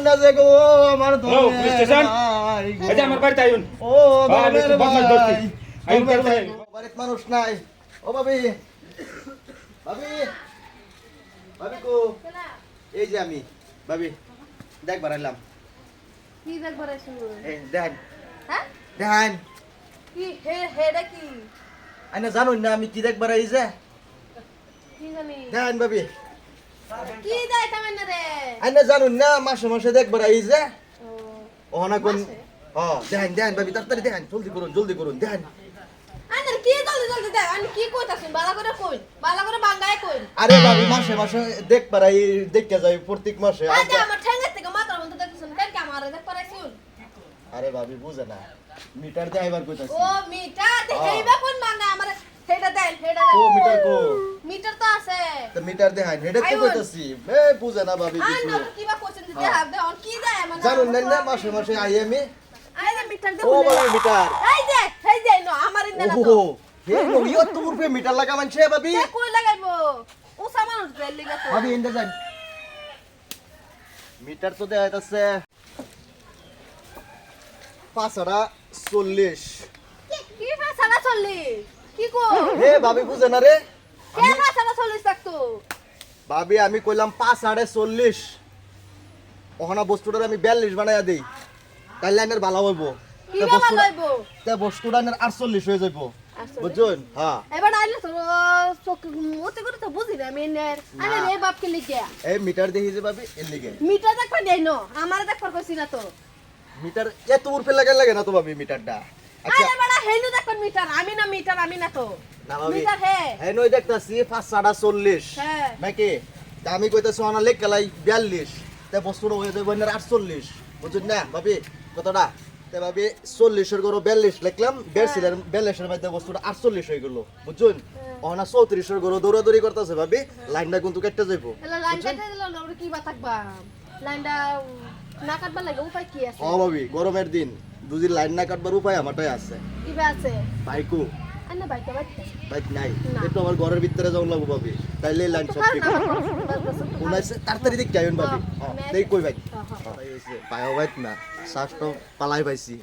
মারেন না যে গো আমার স্টেশন? এই যে আমার বাড়িতে আইন। ও আমি ধর্মের একটু বদমাশ ধরছি। ভাই আইন করতে বাড়িতে মানুষ নাই। ও ভাবি। ভাবি। ভাবি কো? এই যে আমি। ভাবি দেখ বাড়াইলাম। কি এই হ্যাঁ? দেখেন। কি হে হেডা কি? আইনা জানুন না আমি কি দেখ বাড়াই যে। কি জানি? ভাবি। কি দেয় তামেন না রে আইনা জানুন না মাসে মাসে দেখ বাড়াই যে। ও ওহনা কোন? ও দেখেন দেখেন ভাবি তাড়াতাড়ি দেখেন জলদি করুন জলদি করুন দেখেন আন্দার কি জলদি জলদি দে আমি কি কইতাছিস বালা করে কই বালা করে বাঙ্গায় কই আরে ভাবি মাসে মাসে দেখ বাড়াই দেখতে যাই প্রত্যেক মাসে আজ আমার থেকে মাথার মধ্যে দেখছিস কেন কি আমার দেখ পারাইছুন আরে ভাবি বুঝে না। মিটার ও মিটার কোন বাঙ্গা আমার হেডা দেন হেডা ও মিটার কো। মিটার তো আছে। তো মিটার দেখাই হেডে তো কইতাছি? এ বুঝে না ভাবি কিছু। না কি বা কোশ্চেন দিতে। হবে অন কি দেয় মানে জানুন না না মাসে মাসে আই আমি আই যে মিটার দে ও ভাবি মিটার। এই যে এই যে নো আমার ইন্দা না তো। ও হে নইও তোর মিটার লাগা মানছে ভাবি। তে কই লাগাইবো? ও সামান উঠবে লিগা তো। ভাবি ইন্দা যান মিটার তো দেয়া যাচ্ছে পাঁচটা চল্লিশ। কি ফাসালা চললি কি কো? হে ভাবি বুঝে না রে। কে ফাসালা চল্লিশ থাকতো ভাবি আমি কইলাম পাঁচ সাড়ে চল্লিশ। ওখানে বস্তুটার আমি বিয়াল্লিশ বানাইয়া দিই। তাইলে আইনের ভালো হইব। বস্তুটা- লইবো তা বস্তুটা আইনের আটচল্লিশ হয়ে যাইব। বুঝছেন? হ্যাঁ। এবার আইলে তো চোখ মতে করে তো বুঝি না আমি নের আমি রে বাপকে লিখে এই মিটার দেখি যে ভাবি এর লিগে। মিটার দেখবা দেই নো? আমার দেখবার কইছি না তো। মিটার এত উর্ফে লাগে লাগে না তো ভাবি মিটারটা? আচ্ছা। বড়া হেলু মিটার আমি না মিটার আমি না তো। না মিটার হে। হ্যাঁ নই দেখতাছি পাঁচ সাড়া চল্লিশ। হ্যাঁ নাকি? আমি কইতাছি অনা লেখ গেলাই বিয়াল্লিশ। তে বস্তুটা হয়ে যাবে এর আটচল্লিশ। বুঝছেন না ভাবি কতটা তে ভাবি চল্লিশের গরু বিয়াল্লিশ লিখলাম বিয়াল্লিশের বিয়াল্লিশের মধ্যে বস্তুটা আটচল্লিশ হয়ে গেল। বুঝছেন অনা চৌত্রিশের গরু দৌড়াদৌড়ি করতেছে ভাবি লাইনটা কিন্তু কেটে যাইবো। লাইন কাটে দিল না ওরে কি বা থাকবা? লাইনটা না কাটবার লাগে উপায় কি আছে? ও ভাবি গরমের দিন। দুদিন লাইন না কাটবার উপায় আমারটাই আছে। বাইকু আন্না বাইক নাই। একটু আমার ঘরের ভিতরে যাওয়া লাগবো ভাবি। তাইলে লাইন সব ঠিক উনাইছে তাড়াতাড়ি দিক যাইন ভাবি। দেখ কই। পায়ও বাইত না। শ্বাসটা পালাই পাইছি।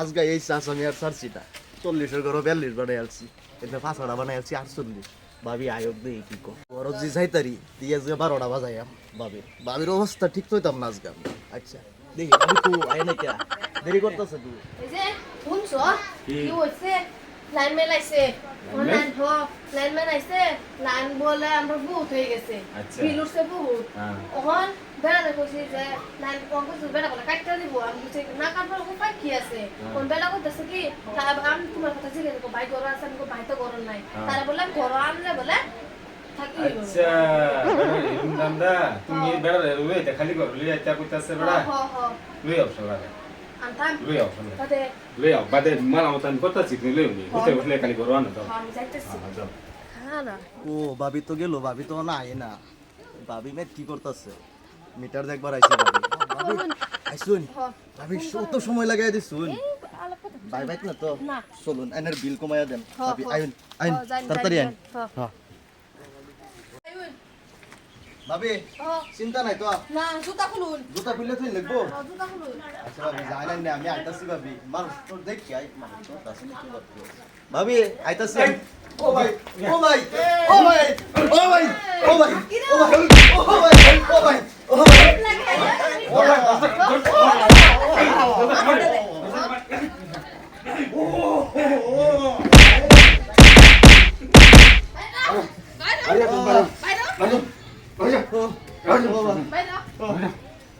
আজকে এই শ্বাস আমি আর না। চল্লিশের ঘরে বিয়াল্লিশ বানাই আলছি কিন্তু পাঁচটা বানাই আলছি আটচল্লিশ। ভাবি আয়োগ দেই কি কো বড় জি যাইতারি দিয়ে আজকে বারোটা বাজাইয়াম ভাবি। ভাবির অবস্থা ঠিক হইতাম না আজকে। আচ্ছা। দেখি তো আয় না কে? দেরি করতেছে তুই এই যে শুনছো? কি? হইছে? লাইন ম্যান আইছে লাইন হ লাইন ম্যান আইছে লাইন বলে আমরা বহুত হয়ে গেছে। আচ্ছা। বিল উঠছে বহুত। হ্যাঁ। ওহন বেড়া কইছি যে লাইন কোন কিছু বেড়া বলে কাটতে দিব। আমি কিছু না কাটবার উপায় কি আছে? কোন বেড়া কইতেছে কি আমি তোমার কথা জিজ্ঞেস করব ভাই গরম আছে আমি ভাই তো গরম নাই। তারা বলে গরম আনলে বলে আচ্ছা এরকম দান্দা তুমি বেড়া লই এটা খালি কর লই এটা কইতাছে বেড়া। হ হ লই আও সবাই আনতাম লই আও সবাই তাতে লই আও বাদে মালা মতন করতাছি তুমি লই নি। উঠে উঠলে খালি করো না দাও। আমি যাইতেছি। হ্যাঁ যাও হ্যাঁ না। ও ভাবি তো গেল ভাবি তো না আয় না। ভাবি মেট কি করতেছে? মিটার দেখবার আইছে ভাবি ভাবি আইসুন। হ ভাবি কত সময় লাগাই দিছুন বাই বাইক না। তো চলুন এনের বিল কমাইয়া দেন। ভাবি আইন আইন তাড়াতাড়ি আইন। হ্যাঁ। ভাবি চিন্তা নাই তো না জুতা খুলুন জুতা খুললে তুই লিখব হ, জুতা খুলুন আচ্ছা ভাবি যাই না আমি আইতাছি ভাবি মানুষ তোর দেখি আই মানুষ তোর কাছে কি করতে। ভাবি আইতাছি। ও ভাই ও ভাই ও ভাই ও ভাই ও ভাই ও ভাই ও ভাই ও ভাই ও ভাই ও ভাই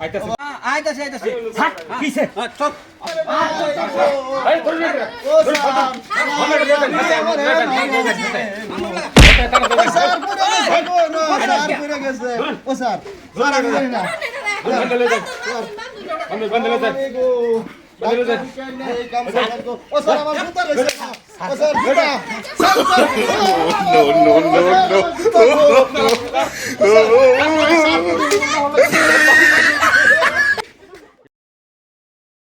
আইতাছে আইতাছে হ্যাঁ কিছে চল No, no, no, no.